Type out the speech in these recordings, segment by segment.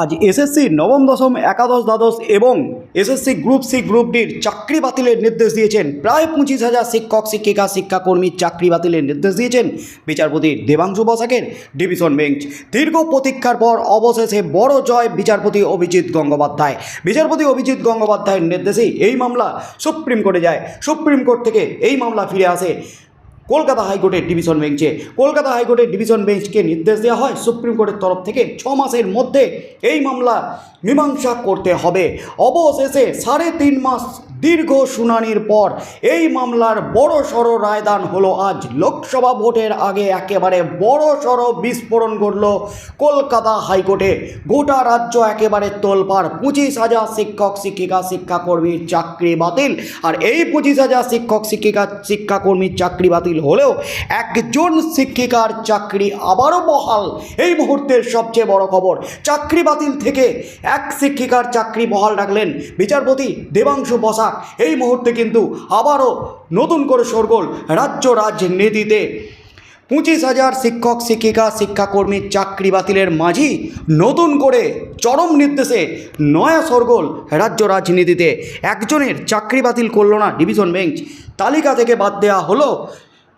আজ এসএসসি নবম, দশম, একাদশ, দ্বাদশ এবং এসএসসি গ্রুপ সি গ্রুপ ডির চাকরি বাতিলের নির্দেশ দিয়েছেন। প্রায় পঁচিশ হাজার শিক্ষক, শিক্ষিকা শিক্ষাকর্মীর চাকরি বাতিলের নির্দেশ দিয়েছেন বিচারপতি দেবাংশু বসাকের ডিভিশন বেঞ্চ। দীর্ঘ প্রতীক্ষার পর অবশেষে বড় জয় বিচারপতি অভিজিৎ গঙ্গোপাধ্যায়। বিচারপতি অভিজিৎ গঙ্গোপাধ্যায়ের নির্দেশেই এই মামলা সুপ্রিম কোর্টে যায়। সুপ্রিম কোর্ট থেকে এই মামলা ফিরে আসে। কলকাতা হাইকোর্টের ডিভিশন বেঞ্চে। কলকাতা হাইকোর্টের ডিভিশন বেঞ্চকে নির্দেশ দেওয়া হয়, সুপ্রিম কোর্টের তরফ থেকে ছ মাসের মধ্যে এই মামলা মীমাংসা করতে হবে। অবশেষে সাড়ে তিন মাস দীর্ঘ শুনানির পর এই মামলার বড় সড়ো রায়দান হলো আজ লোকসভা ভোটের আগে একেবারে বড় সড়ো বিস্ফোরণ ঘটল কলকাতা হাইকোর্টে। গোটা রাজ্য একেবারে তোলপাড়। পঁচিশ হাজার শিক্ষক, শিক্ষিকা, শিক্ষাকর্মীর চাকরি বাতিল। আর এই পঁচিশ হাজার শিক্ষক, শিক্ষিকা, শিক্ষাকর্মীর চাকরি বাতিল হলেও একজন শিক্ষিকার চাকরি আবারও বহাল। এই মুহূর্তের সবচেয়ে বড় খবর, চাকরি বাতিল থেকে এক শিক্ষিকার চাকরি বহাল রাখলেন বিচারপতি দেবাংশু বসাক। এই মুহূর্তে কিন্তু আবারও নতুন করে সরগোল রাজ্য রাজনীতিতে পঁচিশ হাজার শিক্ষক, শিক্ষিকা শিক্ষাকর্মীর চাকরি বাতিলের মাঝি নতুন করে চরম নির্দেশে নয়া সরগোল রাজ্য রাজনীতিতে। একজনের চাকরি বাতিল করল না ডিভিশন বেঞ্চ, তালিকা থেকে বাদ দেওয়া হলো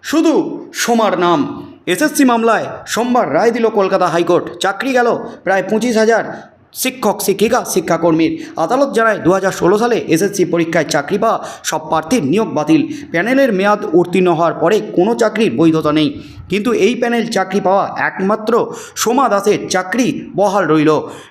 শুধু সোমার নাম। এসএসসি মামলায় সোমবার রায় দিল কলকাতা হাইকোর্ট, চাকরি গেল প্রায় পঁচিশ হাজার শিক্ষক, শিক্ষিকা, শিক্ষাকর্মীর আদালত জানায় দু হাজার ষোলো সালে এসএসসি পরীক্ষায় চাকরি পাওয়া সব প্রার্থীর নিয়োগ বাতিল। প্যানেলের মেয়াদ উত্তীর্ণ হওয়ার পরে কোনো চাকরির বৈধতা নেই। কিন্তু এই প্যানেল চাকরি পাওয়া একমাত্র সোমা দাসের চাকরি বহাল রইল।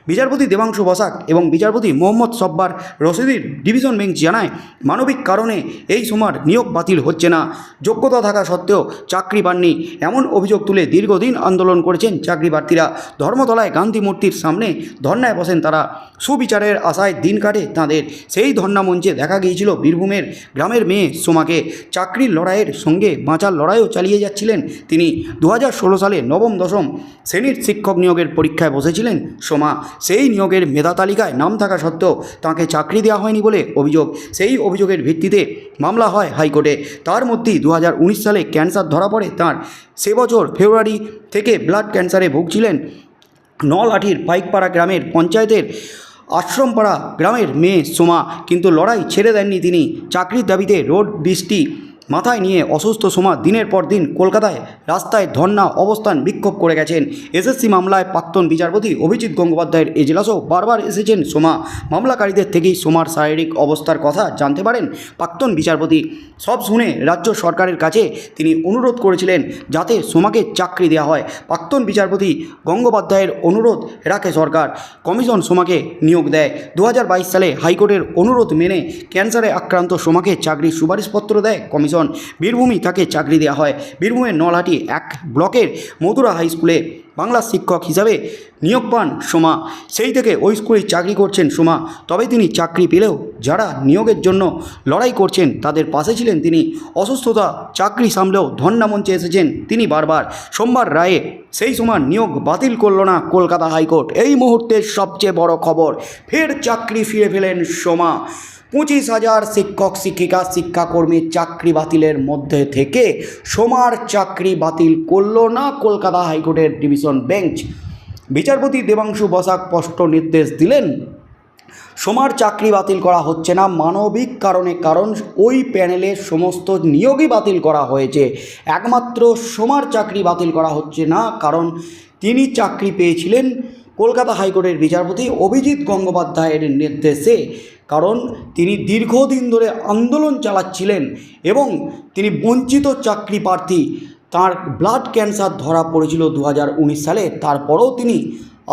বিচারপতি দেবাংশু বসাক এবং বিচারপতি মোহাম্মদ সব্বার রশিদির ডিভিশন বেঞ্চ জানায়, মানবিক কারণে এই সোমার নিয়োগ বাতিল হচ্ছে না। যোগ্যতা থাকা সত্ত্বেও চাকরি পাননি। এমন অভিযোগ তুলে দীর্ঘদিন আন্দোলন করেছেন চাকরি প্রার্থীরা। ধর্মতলায় গান্ধী মূর্তির সামনে ধর্নায় বসেন তারা। সুবিচারের আশায় দিন কাটে তাঁদের। সেই ধর্না মঞ্চে দেখা গিয়েছিল বীরভূমের গ্রামের মেয়ে সোমাকে। চাকরির লড়াইয়ের সঙ্গে বাঁচার লড়াইও চালিয়ে যাচ্ছিলেন তিনি। দু হাজার ষোলো সালে নবম, দশম শ্রেণির শিক্ষক নিয়োগের পরীক্ষায় বসেছিলেন সোমা। সেই নিয়োগের মেধা তালিকায় নাম থাকা সত্ত্বেও তাকে চাকরি দেওয়া হয়নি বলে অভিযোগ। সেই অভিযোগের ভিত্তিতে মামলা হয় হাইকোর্টে। তার মধ্যেই দু হাজার উনিশ সালে ক্যান্সার ধরা পড়ে তাঁর। সে বছর ফেব্রুয়ারি থেকে ব্লাড ক্যান্সারে ভুগছিলেন। নলহাটির পাইকপাড়া গ্রামের পঞ্চায়েতের আশ্রমপাড়া গ্রামের মেয়ে সোমা কিন্তু লড়াই ছেড়ে দেননি তিনি। চাকরির দাবিতে রোড বৃষ্টি মাথায় নিয়ে অসুস্থ সোমা দিনের পর দিন কলকাতায় রাস্তায় ধর্না অবস্থান বিক্ষোভ করে গেছেন। এসএসসি মামলায় প্রাক্তন বিচারপতি অভিজিৎ গঙ্গোপাধ্যায়ের এজলাসও বারবার এসেছেন সোমা। মামলাকারীদের থেকেই সোমার শারীরিক অবস্থার কথা জানতে পারেন প্রাক্তন বিচারপতি। সব শুনে রাজ্য সরকারের কাছে তিনি অনুরোধ করেছিলেন যাতে সোমাকে চাকরি দেওয়া হয়। প্রাক্তন বিচারপতি গঙ্গোপাধ্যায়ের অনুরোধ রাখে সরকার। কমিশন সোমাকে নিয়োগ দেয়। দু হাজার বাইশ সালে হাইকোর্টের অনুরোধ মেনে ক্যান্সারে আক্রান্ত সোমাকে চাকরির সুপারিশপত্র দেয় কমিশন। বীরভূমি তাকে চাকরি দেওয়া হয়। বীরভূমের নলহাটি এক ব্লকের মধুরা হাই স্কুলে বাংলা শিক্ষক হিসাবে নিয়োগ পান সোমা। সেই থেকে ওই স্কুলে চাকরি করছেন সোমা। তবে তিনি চাকরি পেলেও যারা নিয়োগের জন্য লড়াই করছেন, তাদের পাশে ছিলেন তিনি। অসুস্থতা, চাকরি সামলেও ধর্ণা মঞ্চে এসেছেন তিনি বারবার। সোমবার রায়ে সেই সময় নিয়োগ বাতিল করল না কলকাতা হাইকোর্ট। এই মুহূর্তের সবচেয়ে বড় খবর, ফের চাকরি ফিরে ফেলেন সোমা। পঁচিশ হাজার শিক্ষক, শিক্ষিকা শিক্ষাকর্মীর চাকরি বাতিলের মধ্যে থেকে সোমার চাকরি বাতিল করল না কলকাতা হাইকোর্টের ডিভিশন বেঞ্চ। বিচারপতি দেবাংশু বসাক স্পষ্ট নির্দেশ দিলেন, সোমার চাকরি বাতিল করা হচ্ছে না, মানবিক কারণে, কারণ ওই প্যানেলের সমস্ত নিয়োগই বাতিল করা হয়েছে। একমাত্র সোমার চাকরি বাতিল করা হচ্ছে না, কারণ তিনি চাকরি পেয়েছিলেন কলকাতা হাইকোর্টের বিচারপতি অভিজিৎ গঙ্গোপাধ্যায়ের নির্দেশে, কারণ তিনি দীর্ঘদিন ধরে আন্দোলন চালাচ্ছিলেন এবং তিনি বঞ্চিত চাকরি প্রার্থী। তার ব্লাড ক্যান্সার ধরা পড়েছিল দু হাজার উনিশ সালে। তারপরেও তিনি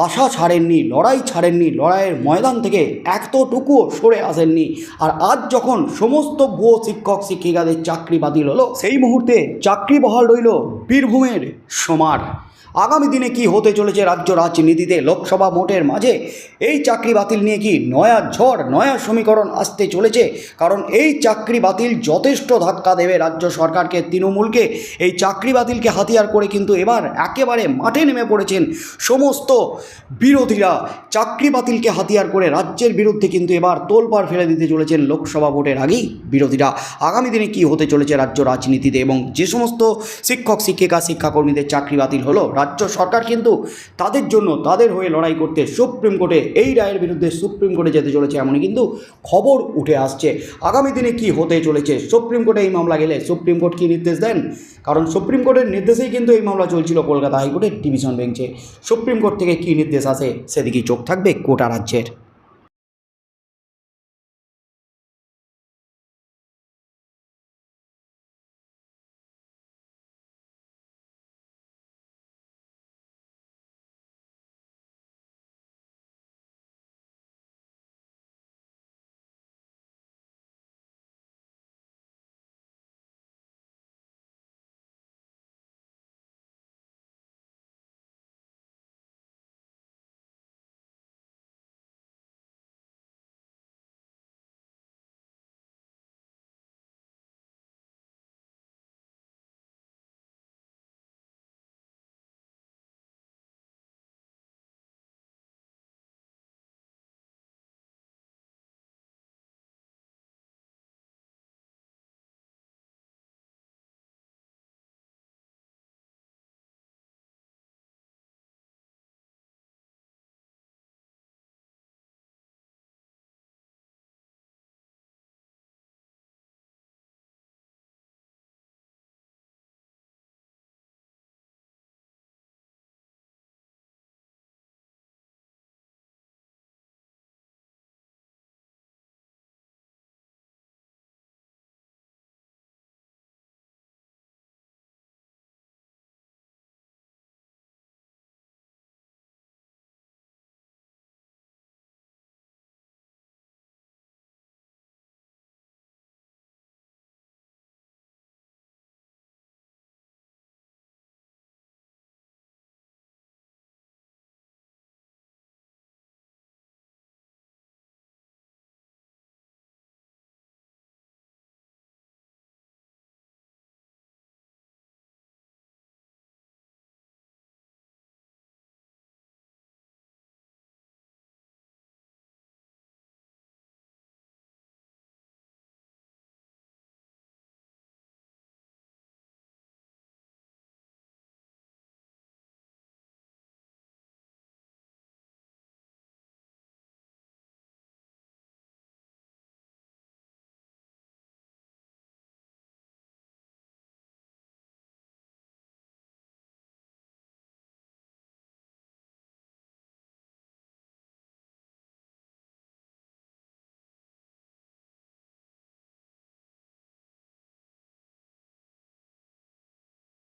আশা ছাড়েননি, লড়াই ছাড়েননি, লড়াইয়ের ময়দান থেকে এতটুকুও সরে আসেননি। আর আজ যখন সমস্ত ভুয়ো শিক্ষক শিক্ষিকাদের চাকরি বাতিল হলো, সেই মুহূর্তে চাকরি বহাল রইল বীরভূমের সমার। আগামী দিনে কি হতে চলেছে রাজ্য রাজনীতিতে? লোকসভা ভোটের মাঝে এই চাকরি বাতিল নিয়ে কি নয়া ঝড়, নয়া সমীকরণ আসতে চলেছে? কারণ এই চাকরি বাতিল যথেষ্ট ধাক্কা দেবে রাজ্য সরকারকে। তৃণমূলকে এই চাকরি বাতিলকে হাতিয়ার করে কিন্তু এবার একেবারে মাঠে নেমে পড়েছেন সমস্ত বিরোধীরা। চাকরি বাতিলকে হাতিয়ার করে রাজ্যের বিরুদ্ধে কিন্তু এবার তোলপাড় ফেলে দিতে চলেছেন লোকসভা ভোটের আগেই বিরোধীরা। আগামী দিনে কি হতে চলেছে রাজ্য রাজনীতিতে? এবং যে সমস্ত শিক্ষক, শিক্ষিকা, শিক্ষাকর্মীদের চাকরি বাতিল হলো রাজ্য সরকার কিন্তু তাদের জন্য, তাদের হয়ে লড়াই করতে সুপ্রিম কোর্টে, এই রায়ের বিরুদ্ধে সুপ্রিম কোর্টে যেতে চলেছে এমনই কিন্তু খবর উঠে আসছে। আগামী দিনে কি হতে চলেছে? সুপ্রিম কোর্টে এই মামলা গেলে সুপ্রিম কোর্ট কী নির্দেশ দেন? কারণ সুপ্রিম কোর্টের নির্দেশেই কিন্তু এই মামলা চলছিল কলকাতা হাইকোর্টের ডিভিশন বেঞ্চে। সুপ্রিম কোর্ট থেকে কী নির্দেশ আসে? সেদিকেই চোখ থাকবে কোটা রাজ্যের।